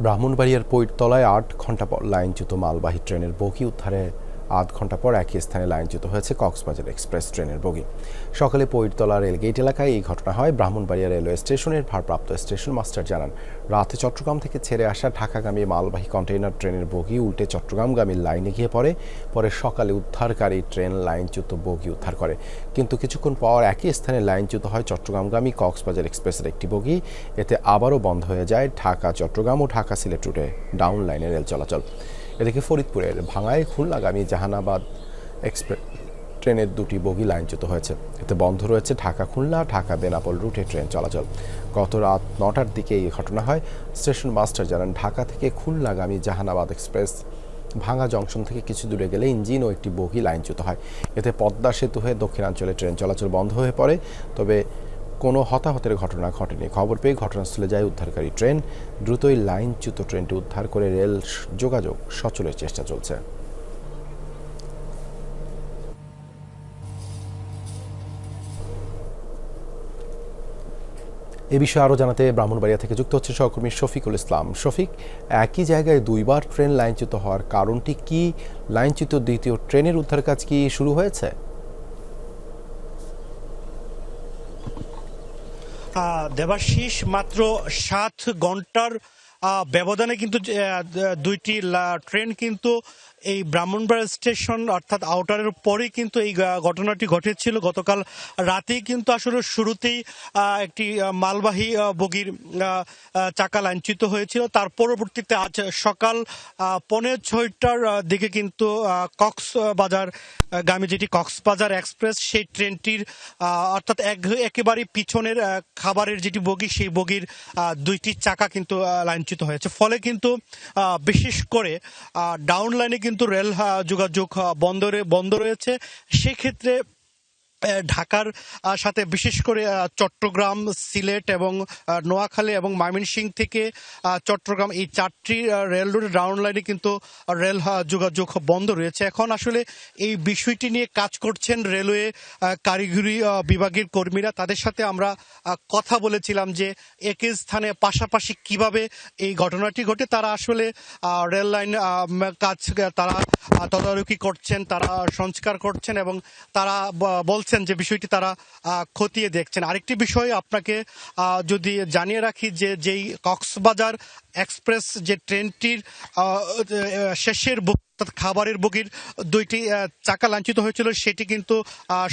ব্রাহ্মণবাড়িয়ার পৈরতলায় আট ঘণ্টা পর লাইনচ্যুত মালবাহী ট্রেনের বগি উদ্ধারে আধ ঘণ্টা পর একই স্থানে লাইনচ্যুত হয়েছে কক্সবাজার এক্সপ্রেস ট্রেনের বগি। সকালে পৈরতলা রেলগেট এলাকায় এই ঘটনা হয়। ব্রাহ্মণবাড়িয়া রেলওয়ে স্টেশনের ভারপ্রাপ্ত স্টেশন মাস্টার জানান, রাতে চট্টগ্রাম থেকে ছেড়ে আসা ঢাকাগামী মালবাহী কন্টেইনার ট্রেনের বগি উল্টে চট্টগ্রামগামী লাইনে গিয়ে পড়ে। পরে সকালে উদ্ধারকারী ট্রেন লাইনচ্যুত বগি উদ্ধার করে। কিন্তু কিছুক্ষণ পর একই স্থানে লাইনচ্যুত হয় চট্টগ্রামগামী কক্সবাজার এক্সপ্রেসের একটি বগি। এতে আবারও বন্ধ হয়ে যায় ঢাকা চট্টগ্রাম ও ঢাকা সিলেট রুটে ডাউন লাইনে রেল চলাচল। এদিকে ফরিদপুরের ভাঙায় খুলনাগামী জাহানাবাদ এক্সপ্রেস ট্রেনের দুটি বগি লাইনচ্যুত হয়েছে। এতে বন্ধ রয়েছে ঢাকা খুলনা, ঢাকা বেনাপোল রুটে ট্রেন চলাচল। গত রাত নটার দিকে এই ঘটনা হয়। স্টেশন মাস্টার জানান, ঢাকা থেকে খুলনাগামী জাহানাবাদ এক্সপ্রেস ভাঙা জংশন থেকে কিছু দূরে গেলে ইঞ্জিন ও একটি বগি লাইনচ্যুত হয়। এতে পদ্মা সেতু হয়ে দক্ষিণাঞ্চলে ট্রেন চলাচল বন্ধ হয়ে পড়ে। তবে কোনো হতাহতের ঘটনা ঘটেনি। খবর পেয়ে ঘটনাস্থলে যায় উদ্ধারকারী ট্রেন। দ্রুতই লাইনচ্যুত ট্রেনটি উদ্ধার করে রেল যোগাযোগ সচলের চেষ্টা চলছে। এ বিষয়ে আরও জানাতে ব্রাহ্মণবাড়িয়া থেকে যুক্ত হচ্ছে সহকর্মী শফিকুল ইসলাম। শফিক, একই জায়গায় দুইবার ট্রেন লাইনচ্যুত হওয়ার কারণটি কি? লাইনচ্যুত দ্বিতীয় ট্রেনের উদ্ধার কাজ কি শুরু হয়েছে? দেবাশিস মাত্র সাত ঘণ্টার ব্যবধানে কিন্তু দুইটি ট্রেন কিন্তু এই ব্রাহ্মণবাড়া স্টেশন অর্থাৎ আউটারের পরেই কিন্তু এই ঘটনাটি ঘটেছিল। গতকাল রাতেই কিন্তু আসলে শুরুতেই একটি মালবাহী বগির চাকা লাঞ্ছিত হয়েছিল। তার পরবর্তীতে আজ সকাল আহ, পৌনে ছয়টার দিকে কিন্তু কক্সবাজার গামী যেটি কক্সবাজার এক্সপ্রেস সেই ট্রেনটির অর্থাৎ এক- একেবারে পিছনের খাবারের যেটি বগি সেই বগির দুইটি চাকা কিন্তু আহ, লাইনচ্যুত হয়েছে। ফলে কিন্তু বিশেষ করে ডাউন লাইনে কিন্তু রেল যোগাযোগ বন্ধ বন্ধ রয়েছে। সেক্ষেত্রে ঢাকার সাথে বিশেষ করে চট্টগ্রাম সিলেট এবং নোয়াখালী এবং ময়মনসিংহ থেকে চট্টগ্রাম এই চারটি রেল রুটের ডাউন লাইনে কিন্তু রেল যোগাযোগ বন্ধ রয়েছে। এখন আসলে এই বিষয়টি নিয়ে কাজ করছেন রেলওয়ে কারিগরি বিভাগের কর্মীরা। তাদের সাথে আমরা কথা বলেছিলাম যে একই স্থানে পাশাপাশি কীভাবে এই ঘটনাটি ঘটে। তারা আসলে রেল লাইন কাজ, তারা তদারকি করছেন, তারা সংস্কার করছেন এবং তারা, ব- বলছেন যে বিষয়টি তারা খতিয়ে দেখছেন। আরেকটি বিষয় আপনাকে যদি জানিয়ে রাখি যে যেই কক্সবাজার এক্সপ্রেস যে ট্রেনটির শেষের অর্থাৎ খাবারের বগির দুইটি চাকা লাঞ্ছিত হয়েছিল, সেটি কিন্তু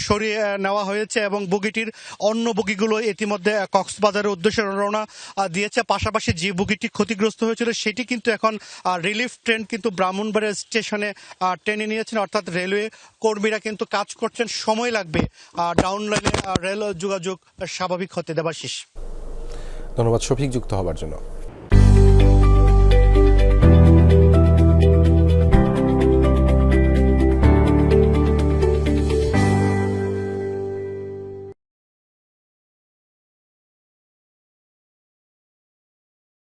সরিয়ে নেওয়া হয়েছে এবং বগিটির অন্য বগিগুলো ইতিমধ্যে কক্সবাজারের উদ্দেশ্যে রওনা দিয়েছে। পাশাপাশি যে বগিটি ক্ষতিগ্রস্ত হয়েছিল, সেটি কিন্তু এখন রিলিফ ট্রেন কিন্তু ব্রাহ্মণবাড়িয়া স্টেশনে টেনে নিয়েছেন। অর্থাৎ রেলওয়ে কর্মীরা কিন্তু কাজ করছেন, সময় লাগবে ডাউন লাইনে রেল যোগাযোগ স্বাভাবিক হতে দেবার শেষ। ধন্যবাদ, শফিক, যুক্ত হবার জন্য।